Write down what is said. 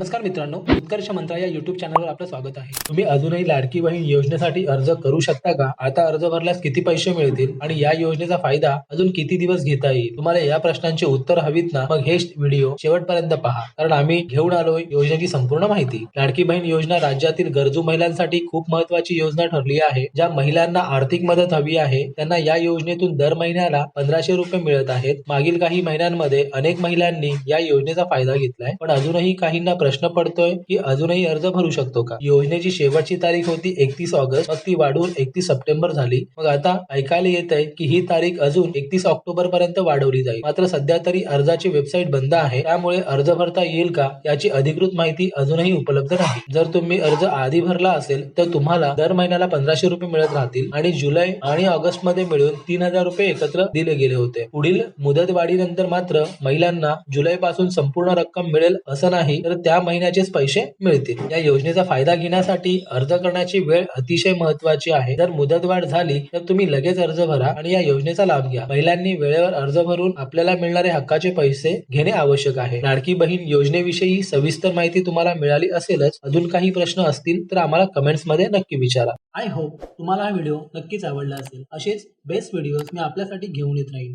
नमस्कार मित्रांनो उत्कर्ष मंत्रा या युट्यूब चॅनलवर आपलं स्वागत आहे. तुम्ही अजूनही लाडकी बहीण योजनेसाठी अर्ज करू शकता का? आता अर्ज भरल्यास किती पैसे मिळतील आणि या योजनेचा फायदा अजून किती दिवस घेता येईल? तुम्हाला या प्रश्नांची उत्तर हवीत ना? मग हे व्हिडिओ शेवटपर्यंत पहा. कारण आम्ही घेऊन आलो योजनेची संपूर्ण माहिती. लाडकी बहीण योजना राज्यातील गरजू महिलांसाठी खूप महत्वाची योजना ठरली आहे. ज्या महिलांना आर्थिक मदत हवी आहे त्यांना या योजनेतून दर महिन्याला पंधराशे रुपये मिळत आहेत. मागील काही महिन्यांमध्ये अनेक महिलांनी या योजनेचा फायदा घेतलाय. पण अजूनही काहींना प्रश्न पडतोय की अजूनही अर्ज भरू शकतो का? योजनेची शेवटची तारीख होती एकतीस ऑगस्ट मग ती वाढवून एकतीस सप्टेंबर झाली. मग आता ऐकायला येत आहे की ही तारीख अजून एकतीस ऑक्टोबर पर्यंत वाढवली जाईल. मात्र सध्या तरी अर्जाची वेबसाईट बंद आहे. त्यामुळे अर्ज भरता येईल का याची अधिकृत माहिती अजूनही उपलब्ध नाही. जर तुम्ही अर्ज आधी भरला असेल तर तुम्हाला दर महिन्याला पंधराशे रुपये मिळत राहतील आणि जुलै आणि ऑगस्टमध्ये मिळून तीन हजार रुपये एकत्र दिले गेले होते. पुढील मुदत वाढीनंतर मात्र महिलांना जुलै पासून संपूर्ण रक्कम मिळेल असं नाही तर त्या महिन्याचेच पैसे मिळतील. या योजनेचा फायदा घेण्यासाठी अर्ज करण्याची वेळ अतिशय महत्वाची आहे. जर मुदतवाढ झाली तर तुम्ही लगेच अर्ज भरा आणि या योजनेचा लाभ घ्या. महिलांनी वेळेवर अर्ज भरून आपल्याला मिळणारे हक्काचे पैसे घेणे आवश्यक आहे. लाडकी बहीण योजनेविषयी सविस्तर माहिती तुम्हाला मिळाली असेलच अजून काही प्रश्न असतील तर आम्हाला कमेंट्समध्ये नक्की विचारा. आय होप तुम्हाला हा व्हिडिओ नक्कीच आवडला असेल. असेच बेस्ट व्हिडिओज मी आपल्यासाठी घेऊन येत राहील